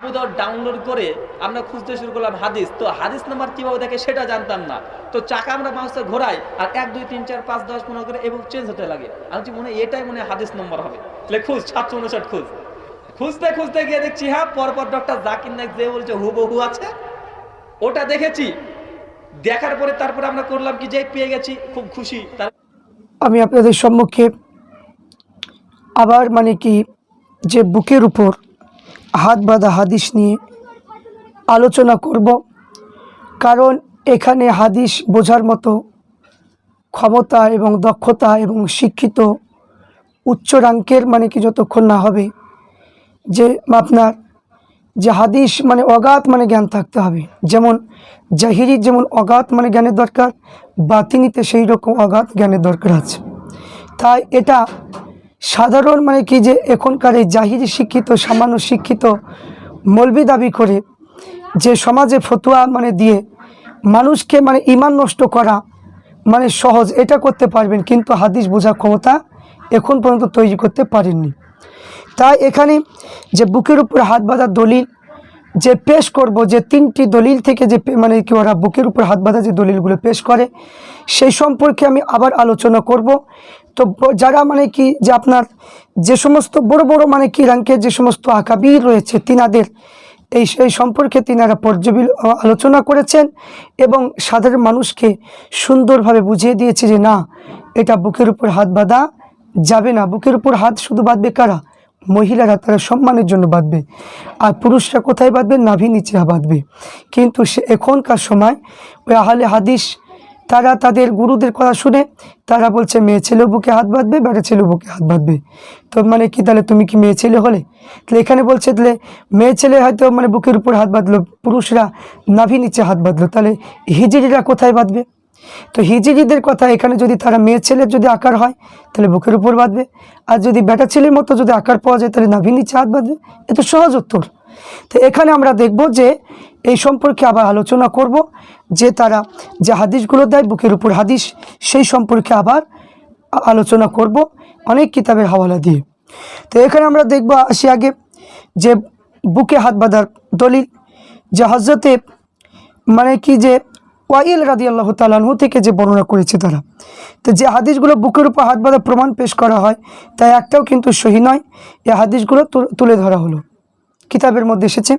Abu Dawud download করে আমরা খুঁজতে শুরু করলাম হাদিস। তো হাদিস নাম্বার কীভাবে দেখে সেটা জানতাম না। তো চাকা আমরা মাউসে ঘোরাই আর এক, দুই, তিন, চার, পাঁচ, দশ, পনেরো করে এবং চেঞ্জ হতে লাগে। আমি মনে এটাই মনে হাদিস নম্বর হবে। তাহলে খুঁজ সাতশো উনষাট খুঁজ। খুঁজতে খুঁজতে গিয়ে দেখছি হ্যাঁ পরপর ডক্টর জাকির নাইক যে বলছে হুবহু আছে। ওটা দেখেছি। দেখার পরে তারপরে আমরা করলাম কি, যে পেয়ে গেছি, খুব খুশি। আমি আপনাদের সম্মুখে আবার মানে কি, যে বুকের উপর হাত বাঁধা হাদিস নিয়ে আলোচনা করব। কারণ এখানে হাদিস বোঝার মতো ক্ষমতা এবং দক্ষতা এবং শিক্ষিত উচ্চ রাঙ্কের মানে কি যতক্ষণ না হবে, যে আপনার, যে হাদিস মানে অগাধ মানে জ্ঞান থাকতে হবে। যেমন জাহিরির যেমন অগাধ মানে জ্ঞানের দরকার, বাতিনিতে সেই রকম অগাধ জ্ঞানের দরকার আছে। তাই এটা সাধারণ মানে কি যে এখনকার এই জাহিরি শিক্ষিত, সামান্য শিক্ষিত মলবি দাবি করে যে সমাজে ফতুয়া মানে দিয়ে মানুষকে মানে ইমান নষ্ট করা মানে সহজ, এটা করতে পারবেন কিন্তু হাদিস বোঝার ক্ষমতা এখন পর্যন্ত তৈরি করতে পারেননি। তাই এখানে যে বুকের উপর হাত বাঁধা দলিল, যে পেশ করব যে তিনটি দলিল থেকে যে মানে কি ওরা বুকের উপর হাত বাঁধা যে দলিলগুলো পেশ করে, সেই সম্পর্কে আমি আবার আলোচনা করব। তো যারা মানে কি যে আপনার যে সমস্ত বড় বড় মানে কি রাঙ্কের যে সমস্ত আকাবির রয়েছে তিনাদের, এই সেই সম্পর্কে তিনারা পর্যবেল আলোচনা করেছেন এবং সাধারণ মানুষকে সুন্দরভাবে বুঝিয়ে দিয়েছে যে না, এটা বুকের উপর হাত বাঁধা যাবে না। বুকের উপর হাত শুধু বাঁধবে কারা? মহিলারা তারা সম্মানের জন্য বাঁধবে। আর পুরুষরা কোথায় বাঁধবে? নাভি নিচে বাঁধবে। কিন্তু সে এখনকার সময় ওই আহলে হাদিস তারা তাদের গুরুদের কথা শুনে তারা বলছে, মেয়ে ছেলেও বুকে হাত বাঁধবে, বেটা ছেলেও বুকে হাত বাঁধবে। তো মানে কি তাহলে তুমি কি মেয়ে ছেলে হলে? তাহলে এখানে বলছে, তাহলে মেয়ে ছেলে হয়তো মানে বুকের উপর হাত বাঁধলো, পুরুষরা নাভি নিচে হাত বাঁধলো, তাহলে হিজড়িরা কোথায় বাঁধবে? তো হিজড়িদের কথা এখানে যদি তারা মেয়ে ছেলের যদি আকার হয়, তাহলে বুকের উপর বাঁধবে। আর যদি বেটা ছেলের মতো যদি আকার পাওয়া যায়, তাহলে নাভি নিচে হাত বাঁধবে। এ তো সহজ উত্তর। তো এখানে আমরা দেখব যে এই সম্পর্কে আবার আলোচনা করব। যে তারা যে হাদিসগুলো দেয়, বুকের উপর হাদিস, সেই সম্পর্কে আবার আলোচনা করব অনেক কিতাবের হাওয়ালা দিয়ে। তো এখানে আমরা দেখব, আসি আগে যে বুকে হাত বাঁধার দলিল, যে হজরতে মানে কি যে ওয়াইল রাদি আল্লাহ তালাহু থেকে যে বর্ণনা করেছে তারা। তো যে হাদিসগুলো বুকের উপর হাত বাঁধা প্রমাণ পেশ করা হয়, তাই একটাও কিন্তু সহি নয়, এই হাদিসগুলো তুলে ধরা হলো। কিতাবের মধ্যে এসেছে।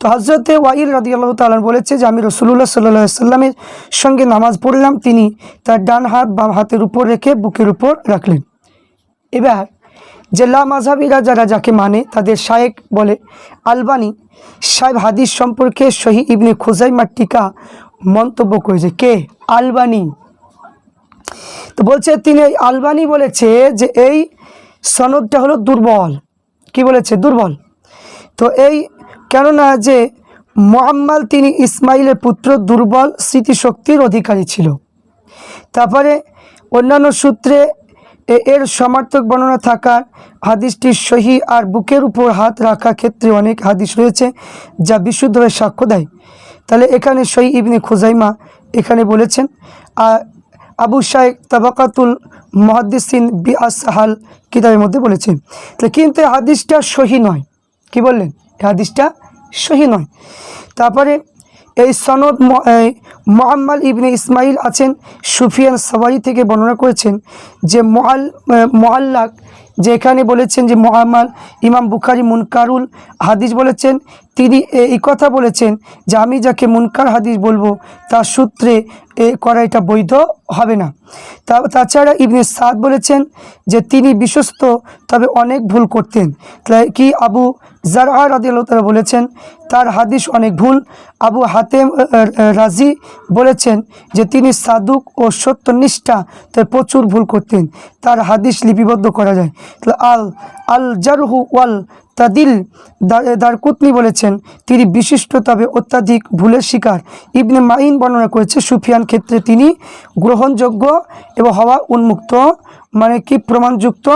তো হজরতে ওয়াইল রাদি আল্লাহ তালান বলেছে যে, আমি রসুল্লাহ সাল্লাহ সাল্লামের সঙ্গে নামাজ পড়লাম, তিনি তার ডান হাত বাম হাতের উপর রেখে বুকের উপর রাখলেন। এবার যে লা মাঝাবিরা যারা যাকে মানে তাদের শায়েক বলে, আলবানি সাহেব হাদিস সম্পর্কে শহী ইবনে খোজাইমার টিকা মন্তব্য করেছে। কে? আলবানি। তো বলছে, তিনি এই আলবানি বলেছে যে, এই সনদটা হলো দুর্বল। কি বলেছে? দুর্বল। তো এই কেননা যে মোহাম্মাল তিনি ইসমাইলের পুত্র দুর্বল স্মৃতিশক্তির অধিকারী ছিল। তারপরে অন্যান্য সূত্রে এর সমার্থক বর্ণনা থাকার হাদিসটি সহি আর বুকের উপর হাত রাখা ক্ষেত্রে অনেক হাদিস রয়েছে যা বিশুদ্ধভাবে সাক্ষ্য দেয়। তাহলে এখানে সহি ইবনে খোজাইমা এখানে বলেছেন আর আবু শাহেক তাবাকাতুল মহাদ্দিসিন বি আসাহাল কিতাবের মধ্যে বলেছেন। কিন্তু হাদিসটা সহি নয়। কি বললেন? হাদিসটা সহি নয়। তারপরে এই সনদ মোহাম্মদ ইবনে ইসমাইল আছেন সুফিয়ান সবাই থেকে বর্ণনা করেছেন যে মহাল মোহাল্লাক যে এখানে বলেছেন যে মোহাম্মদ ইমাম বুখারি মুনকারুল হাদিস বলেছেন, তিনি এই কথা বলেছেন যে আমি যাকে মুনকার হাদিস বলব, তার সূত্রে এ করা এটা বৈধ হবে না। তা, তাছাড়া ইবনে সাদ বলেছেন যে তিনি বিশ্বস্ত, তবে অনেক ভুল করতেন। তাই কি আবু জারা রাদিয়াল্লাহু তাআলা বলেছেন, তার হাদিস অনেক ভুল আবু হাতেম রাজি বলেছেন যে তিনি সাদুক ও সত্যনিষ্ঠা প্রচুর ভুল করতেন। তার হাদিস লিপিবদ্ধ করা যায়। আল আল জারহু ওয়াল তাদিল দারকুতনি বলেছেন, তিনি বিশিষ্ট তবে অত্যাধিক ভুলের শিকার। ইবনে মাইন বর্ণনা করেছে, সুফিয়ান ক্ষেত্রে তিনি গ্রহণযোগ্য এবং হওয়া উন্মুক্ত মানে কি প্রমাণযুক্ত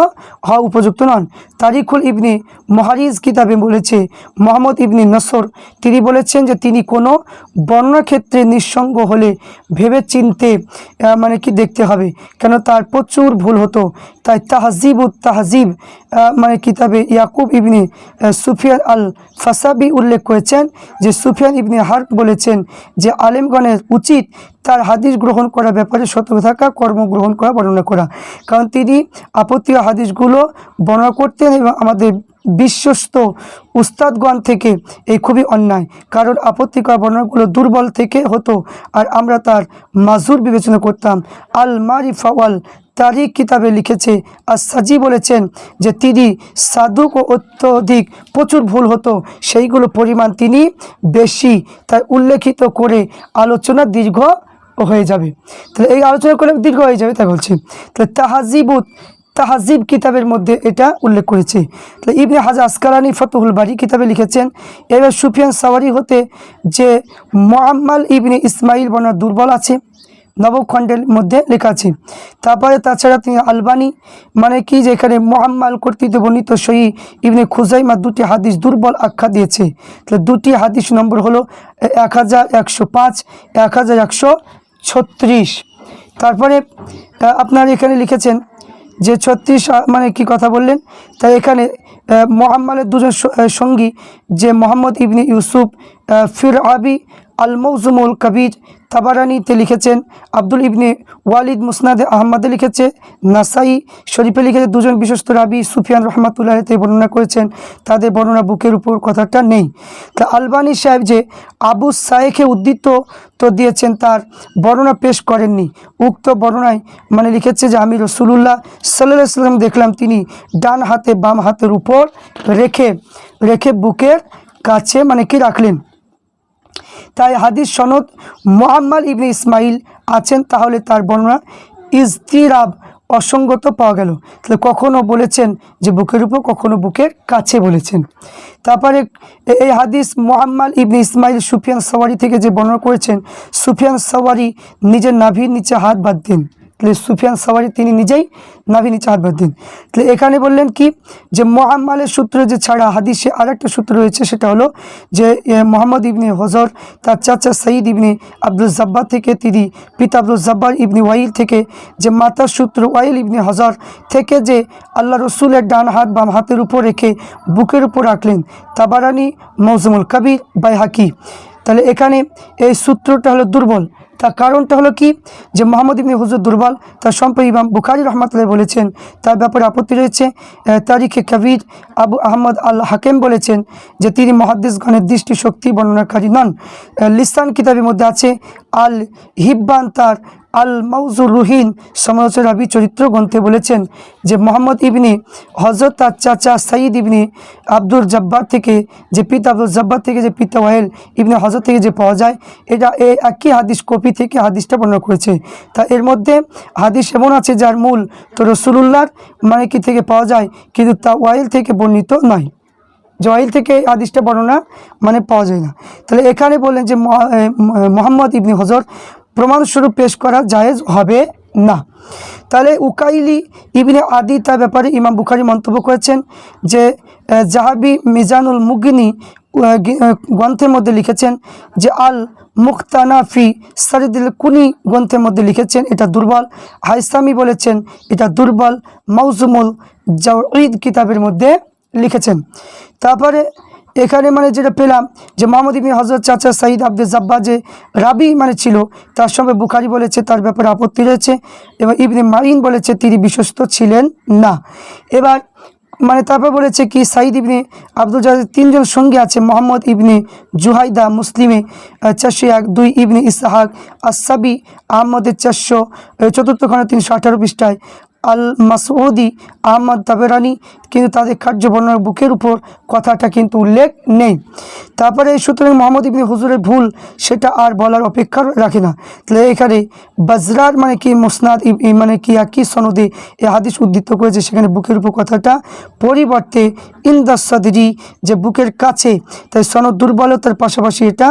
হওয়া উপযুক্ত নন। তারিকুল ইবনি মহারিজ কিতাবে বলেছে, মোহাম্মদ ইবনি নসর, তিনি বলেছেন যে তিনি কোনো বর্ণনা ক্ষেত্রে নিঃসঙ্গ হলে ভেবে চিনতে মানে কি দেখতে হবে। কেন তার প্রচুর ভুল হতো। তাই তাহজিব তাহজিব মানে কিতাবে ইয়াকুব ইবনি সুফিয়ান আল ফাসাবি উল্লেখ করেছেন যে সুফিয়ান ইবনি হার্ক বলেছেন যে আলেমগণের উচিত তার হাদিস গ্রহণ করার ব্যাপারে সতর্ক থাকা, কর্ম গ্রহণ করা, বর্ণনা করা। কারণ তিনি আপত্তি হাদিসগুলো বর্ণনা করতেন এবং আমাদের বিশ্বস্ত উস্তাদগণ থেকে এই খুবই অন্যায়। কারণ আপত্তিকর বর্ণনাগুলো দুর্বল থেকে হতো আর আমরা তার মাজুর বিবেচনা করতাম। আল মারিফা ওয়াল তারিখ কিতাবে লিখেছে আর সাজি বলেছেন যে তিনি সাধুক ও অত্যধিক প্রচুর ভুল হতো। সেইগুলো পরিমাণ তিনি বেশি। তাই উল্লেখিত করে আলোচনা দীর্ঘ হয়ে যাবে। তাহলে এই আলোচনা করে দীর্ঘ হয়ে যাবে, তাই বলছি। তাহলে তাহাজিবুত তাহাজিব কিতাবের মধ্যে এটা উল্লেখ করেছে। তাহলে ইবনে হাজা আসকালানি ফতুহুল বাড়ি কিতাবে লিখেছেন, এবার সুফিয়ান সাওয়ারি হতে যে মোহাম্মাল ইবনে ইসমাইল বর্ণনা দুর্বল আছে, নবখণ্ডের মধ্যে লেখা আছে। তারপরে তাছাড়া তিনি আলবানি মানে কি যে এখানে মোহাম্মাল কর্তৃক বর্ণিত সহি ইবনে খুজাইমা দুটি হাদিস দুর্বল আখ্যা দিয়েছে। তাহলে দুটি হাদিস নম্বর হলো এক হাজার একশো পাঁচ, এক হাজার একশো ছত্রিশ। তারপরে আপনার এখানে লিখেছেন যে ছত্রিশ মানে কি কথা বললেন? তাই এখানে মোহাম্মদের দুজন সঙ্গী যে মোহাম্মদ ইবনে ইউসুফ আহ, ফির আবি আল মৌজুমুল কবির তাবারানিতে লিখেছেন আব্দুল ইবনে ওয়ালিদ মুসনাদে আহমদে লিখেছে নাসাই শরীফে লিখেছে দুজন বিশ্বস্ত রাবি সুফিয়ান রহমাতুল্লাহতে বর্ণনা করেছেন তাদের বর্ণনা বুকের উপর কথাটা নেই। তা আলবানি সাহেব যে আবু সায়েখে উদ্ধৃত তো দিয়েছেন তার বর্ণনা পেশ করেননি। উক্ত বর্ণনায় মানে লিখেছে যে আমি রসুলুল্লাহ সাল্লাহ সাল্লাম দেখলাম তিনি ডান হাতে বাম হাতের উপর রেখে রেখে বুকের কাছে মানে কি রাখলেন? তাই হাদিস সনদ মোহাম্মদ ইবনে ইসমাইল আছেন, তাহলে তার বর্ণনা ইজতিরাব, অসঙ্গত পাওয়া গেল। তাহলে কখনও বলেছেন যে বুকের উপর কখনও বুকের কাছে বলেছেন। তারপরে এই হাদিস মোহাম্মদ ইবনে ইসমাইল সুফিয়ান সওয়ারি থেকে যে বর্ণনা করেছেন, সুফিয়ান সওয়ারি নিজের নাভির নিচে হাত বাঁধতেন। তাহলে সুফিয়ান সাওয়ারি তিনি নিজেই নাভি নিচে হাত বাঁধতেন। তাহলে এখানে বললেন কি, যে মোহাম্মালের সূত্র যে ছাড়া হাদিসে আরেকটা সূত্র রয়েছে, সেটা হলো যে মোহাম্মদ ইবনে হজর, তার চাচা সঈদ ইবনে আব্দুল জব্বার থেকে তিনি, পিতা আব্দুল জব্বার ইবনে ওয়াইল থেকে, যে মাতার সূত্র ওয়াইল ইবনে হজর থেকে যে আল্লাহ রসুলের ডান হাত বাম হাতের উপর রেখে বুকের উপর রাখলেন, তাবারানি মৌজুমুল কবির বাইহাকি। তাহলে এখানে এই সূত্রটা হলো দুর্বল। তার কারণটা হলো কি? যে মোহাম্মদ ইবনে হুজুর দুর্বল, তার সম্পর্কে ইমাম বুখারি রহমতুল্লাহ বলেছেন, তার ব্যাপারে আপত্তি রয়েছে। তারিখে কবির আবু আহমদ আল হাকেম বলেছেন যে তিনি মহাদ্দেশগণের দৃষ্টি শক্তি বর্ণনাকারী নন। লিস্তান কিতাবের মধ্যে আছে আল হিব্বান তার আল মাউজুর রুহিন সমালোচনা রাবি চরিত্র গ্রন্থে বলেছেন যে মোহাম্মদ ইবনি হজরত তার চাচা সাইদ ইবনি আব্দুল জব্বার থেকে যে পিতা আব্দুল জব্বার থেকে যে পিতা ওয়াহেল ইবনে হজরত থেকে যে পাওয়া যায়, এটা এই একই হাদিস কপি থেকে হাদিসটা বর্ণনা করেছে। তা এর মধ্যে হাদিস এমন আছে যার মূল তো রসুলুল্লাহর মানে কি থেকে পাওয়া যায়, কিন্তু তা ওয়াহেল থেকে বর্ণিত নয় জয়েল থেকে এই হাদিসটা বর্ণনা মানে পাওয়া যায় না। তাহলে এখানে বললেন যে মোহাম্মদ ইবনি হজর প্রমাণস্বরূপ পেশ করা জায়েজ হবে না। তাহলে উকাইলি ইবনে আদি তার ব্যাপারে ইমাম বুখারি মন্তব্য করেছেন যে জাহাবি মিজানুল মুগিনী গ্রন্থের মধ্যে লিখেছেন যে, আল মুখতানাফি সারিদুল কুনি গ্রন্থের মধ্যে লিখেছেন, এটা দুর্বল। হাইসামি বলেছেন, এটা দুর্বল। মাউজুমুল জাউঈদ কিতাবের মধ্যে লিখেছেন। তারপরে এখানে মানে যেটা পেলাম যে মোহাম্মদ ইবনে হজরত চাচা সাইদ আব্দুল জাব্বা যে রাবি মানে ছিল, তার সঙ্গে বুখারি বলেছে, তার ব্যাপারে আপত্তি রয়েছে এবং ইবনে মাইন বলেছে, তিনি বিশ্বস্ত ছিলেন না। এবার মানে তারপর বলেছে কি সাইদ ইবনে আব্দুল জাহেদ তিনজন সঙ্গী আছে, মোহাম্মদ ইবনে জুহাইদা মুসলিমে চারশো এক, দুই ইবনে ইসাহাক আসাবি আহমদের চারশো চতুর্থ খণ্ডে তিনশো আঠারো পৃষ্ঠায় আল মাসউদি আহমদ তাবেরানি কিন্তু তাদের কার্য বর্ণনার বুকের উপর কথাটা কিন্তু উল্লেখ নেই। তারপরে সুতরাং মোহাম্মদ ইবনে হুজুরের ভুল, সেটা আর বলার অপেক্ষা রাখে না। তাহলে এখানে বাজরার মানে কি, মুসনাদ মানে কি একই সনদে এ হাদিস উদ্ধৃত করেছে, সেখানে বুকের উপর কথাটা পরিবর্তে ইন্দাসাদি যে বুকের কাছে, তাই সনদ দুর্বলতার পাশাপাশি এটা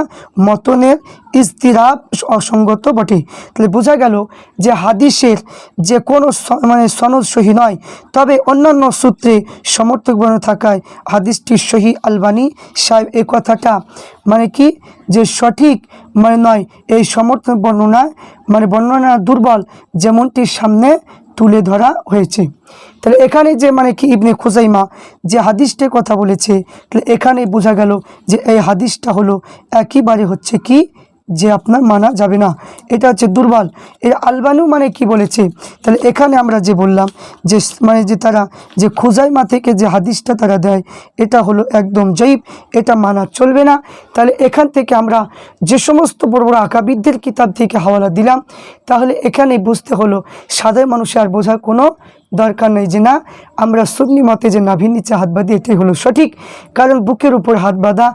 মতনের ইস্তিরাব অসঙ্গত বটে। তাহলে বোঝা গেল যে হাদিসের যে কোনো মানে সনদ সহি নয়, তবে অন্যান্য সূত্রে সমর্থক বর্ণনা থাকায় হাদিসটি সহি আলবানি সাহেব এই কথাটা মানে কি যে সঠিক মানে নয়, এই সমর্থক বর্ণনা মানে বর্ণনা দুর্বল যেমনটি সামনে তুলে ধরা হয়েছে। তাহলে এখানে যে মানে কি ইবনে খুজাইমা যে হাদিসটার কথা বলেছে, তাহলে এখানে বোঝা গেল যে এই হাদিসটা হলো একেবারে হচ্ছে কি যে আপনার মানা যাবে না, এটা হচ্ছে দুর্বল। এর আলবানু মানে কি বলেছে? তাহলে এখানে আমরা যে বললাম যে মানে যে তারা, যে খুজাইমা থেকে যে হাদিসটা তারা দেয়, এটা হলো একদম জৈব এটা মানা চলবে না। তাহলে এখান থেকে আমরা যে সমস্ত বড় বড় আঁকাবিদদের কিতাব থেকে হাওয়ালা দিলাম, তাহলে এখানে বুঝতে হলো, সাধারণ মানুষের আর বোঝার কোনো দরকার নেই যে না, আমরা সুন্নি মতে যে নাভির নিচে হাত বাঁধি এটাই হলো সঠিক। কারণ বুকের উপর হাত বাঁধা,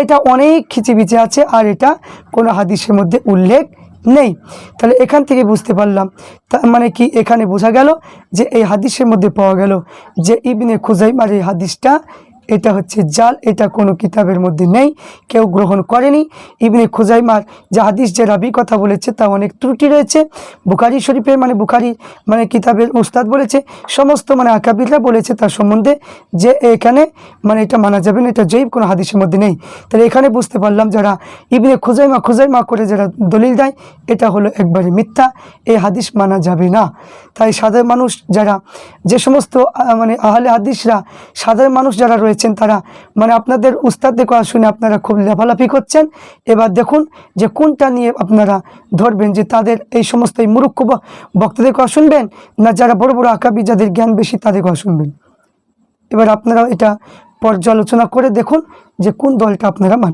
এটা অনেক খিচিবিচে আছে আর এটা কোনো হাদিসের মধ্যে উল্লেখ নেই। তাহলে এখান থেকে বুঝতে পারলাম। তার মানে কি? এখানে বোঝা গেল যে এই হাদিসের মধ্যে পাওয়া গেল যে ইবনে খুজাইমার এই হাদিসটা এটা হচ্ছে জাল, এটা কোনো কিতাবের মধ্যে নেই, কেউ গ্রহণ করেনি। ইবনে খুজাইমার যে হাদিস, যে রাবি কথা বলেছে, তা অনেক ত্রুটি রয়েছে। বুখারি শরীফের মানে বুখারি মানে কিতাবের উস্তাদ বলেছে, সমস্ত মানে আকাবিররা বলেছে তার সম্বন্ধে যে এখানে মানে এটা মানা যাবে না, এটা জৈব কোনো হাদিসের মধ্যে নেই। তাহলে এখানে বুঝতে পারলাম যারা ইবনে খুজাইমা খুজাইমা করে যারা দলিল দেয়, এটা হলো একবারে মিথ্যা এই হাদিস মানা যাবে না। তাই সাধারণ মানুষ যারা, যে সমস্ত মানে আহলে হাদিসরা, সাধারণ মানুষ যারা রয়েছেন তারা। মানে আপনাদের উস্তাদদের কথা শুনে আপনারা খুব লাফালাফি করছেন। এবার দেখুন যে কোনটা নিয়ে আপনারা ধরবেন যে তাদের এই সমস্ত এই মুরুক্ষ বক্তাদের কথা শুনবেন না যারা বড় বড় আকাবি যাদের জ্ঞান বেশি তাদের কথা শুনবেন। এবার আপনারা এটা পর্যালোচনা করে দেখুন যে কোন দলটা আপনারা মান